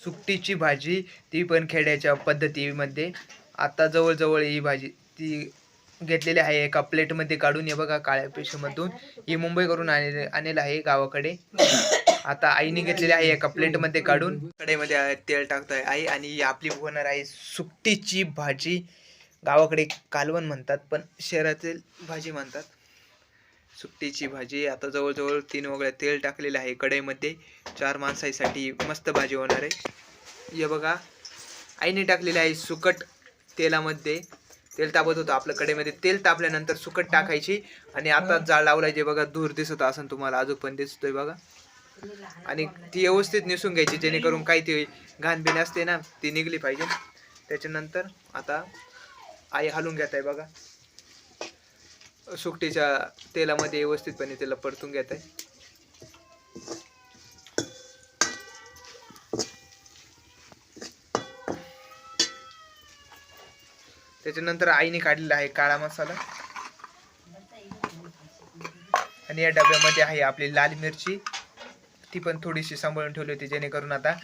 सुकटीची भाजी ती पण खेड्याच्या पद्धतीमध्ये. आता जवळजवळ ही भाजी ती घेतलेली आहे एका प्लेटमध्ये काढून. हे बघा काळ्या पेशीमधून. ही मुंबईवरून आणले आणलेलं आहे गावाकडे. आता आईने घेतलेली आहे एका प्लेटमध्ये काढून. कडेमध्ये तेल टाकतोय आई आणि ही आपली होणार आहे सुकटीची भाजी. गावाकडे कालवण म्हणतात पण शहरातील भाजी म्हणतात. सुट्टीची भाजी. आता जवळजवळ तीन वगळ्या तेल टाकलेलं आहे. कढईमध्ये चार माणसासाठी मस्त भाजी होणार आहे. हे बघा. आईने टाकलेलं आहे सुकट तेलामध्ये. तेल तापत होतं. आपलं कढईमध्ये तेल तापल्यानंतर सुकट टाकायची. आणि आता जाळ लावलाय जे बघा दूर दिसत असं तुम्हाला. अजून पण दिसतोय बघा. आणि ती व्यवस्थित निसून घ्यायची जेणेकरून काही ती घाणबिन असते ना ती निघली पाहिजे. त्याच्यानंतर आता आई हलून घेत आहे बघा. सुकटीच्या तेलामध्ये व्यवस्थितपणे त्याला परतून घेत आहे. त्याच्यानंतर आईने काढलेला आहे काळा मसाला. आणि या डब्यामध्ये आहे आपली लाल मिरची. ती पण थोडीशी सांभाळून ठेवली होती जेणेकरून आता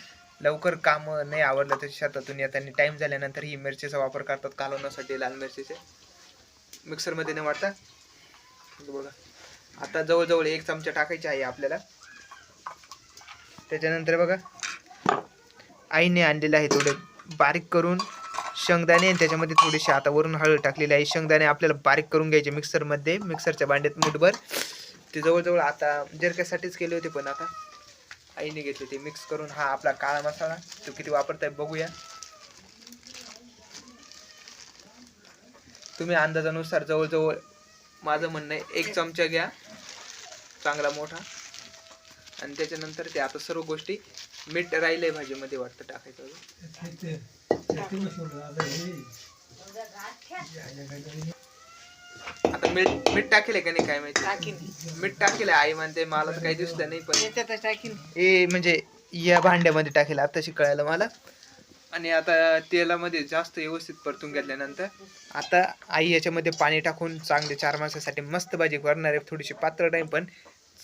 लवकर काम नाही आवडलं तर शेतातून. येताना टाईम झाल्यानंतर ही मिरचीचा वापर करतात कालवण्यासाठी लाल मिरचीचे. मिक्सरमध्ये न वाटता बघा. आता जवळजवळ एक चमचा टाकायचे आहे आपल्याला. त्याच्यानंतर बघा. आईने आणलेले आहे थोडे बारीक करून शेंगदाणे आणि त्याच्यामध्ये थोडीशी आता वरून हळद टाकलेली आहे. शेंगदाणे आपल्याला बारीक करून घ्यायचे मिक्सरमध्ये. मिक्सरच्या भांड्यात मुठभर. ते जवळजवळ आता जरक्यासाठीच केले होते पण आता आईने घेतले ते मिक्स करून. हा आपला काळा मसाला तो किती वापरताय बघूया. तुम्ही अंदाजानुसार जवळजवळ माझं म्हणणं आहे एक चमचा घ्या चांगला मोठा. आणि त्याच्यानंतर ते आता सर्व गोष्टी मीठ राहिलंय भाजीमध्ये वाटतं टाकायचं. आता मीठ मीठ टाकेल का नाही काय माहिती? मीठ टाकेल आई म्हणते मला तर काही दिसलं नाही पण ए म्हणजे या भांड्यामध्ये टाकेल आताशी कळायला मला. आणि आता तेलामध्ये जास्त व्यवस्थित परतून घेतल्यानंतर आता आई याच्यामध्ये पाणी टाकून चांगले चार माणसासाठी मस्त भाजी करणार आहे. थोडीशी पात्र टाईम पण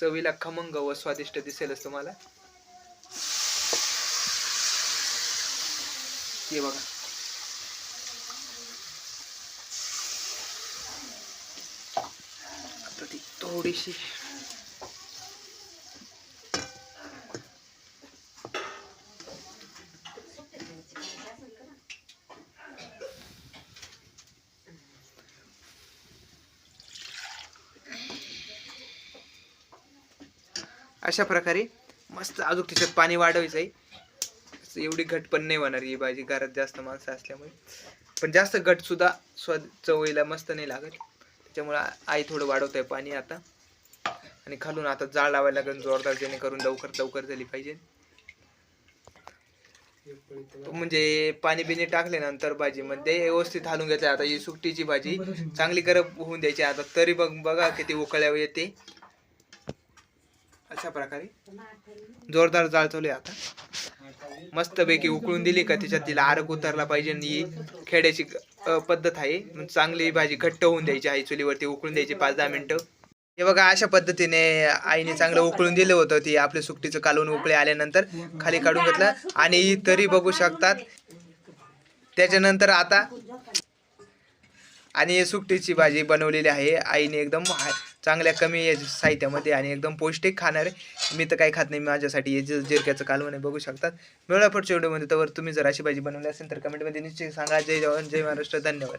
चवीला खमंग व स्वादिष्ट दिसेलच तुम्हाला. हे बघा. आता ती थोडीशी अशा प्रकारे मस्त अजून त्याच्यात पाणी वाढवायचं आहे. एवढी घट पण नाही होणार ही भाजी घरात जास्त माणसं असल्यामुळे. पण जास्त घट सुद्धा स्वाद चवळीला मस्त नाही लागत. त्याच्यामुळे आई थोडं वाढवत आहे पाणी आता. आणि खालून आता जाळ लावायला लागेल जोरदार जेणेकरून लवकर लवकर झाली पाहिजे. म्हणजे पाणी बिणी टाकल्यानंतर भाजीमध्ये व्यवस्थित हालून घेतलं आता ही सुट्टीची भाजी चांगली गरम होऊन द्यायची. आता तरी बघ बघा किती उकळ्या येते. अशा प्रकारे जोरदार जाळ चालू आहे आता. मस्तपैकी उकळून दिली का त्याच्यात तिला आरग उतरला पाहिजे आणि ही खेड्याची पद्धत आहे. चांगली भाजी घट्ट होऊन द्यायची आई चुलीवरती उकळून द्यायची पाच दहा मिनिटं. हे बघा अशा पद्धतीने आईने चांगलं उकळून दिलं होतं ती आपल्या सुकटीचं कालवून उकळे आल्यानंतर खाली काढून घेतलं. आणि तरी बघू शकतात. त्याच्यानंतर आता आणि सुकटीची भाजी बनवलेली आहे. आईने एकदम हा- चांगल्या कमी एज साहित्यामध्ये आणि एकदम पौष्टिक खाणार आहे मी तर काही खात नाही माझ्यासाठी एज जे जिरक्याचं कालवण आहे बघू शकतात. मिळा पुढच्या व्हिडिओमध्ये तर तुम्ही जर अशी भाजी बनवली असेल तर कमेंटमध्ये निश्चित सांगा. जय जवान जय महाराष्ट्र धन्यवाद.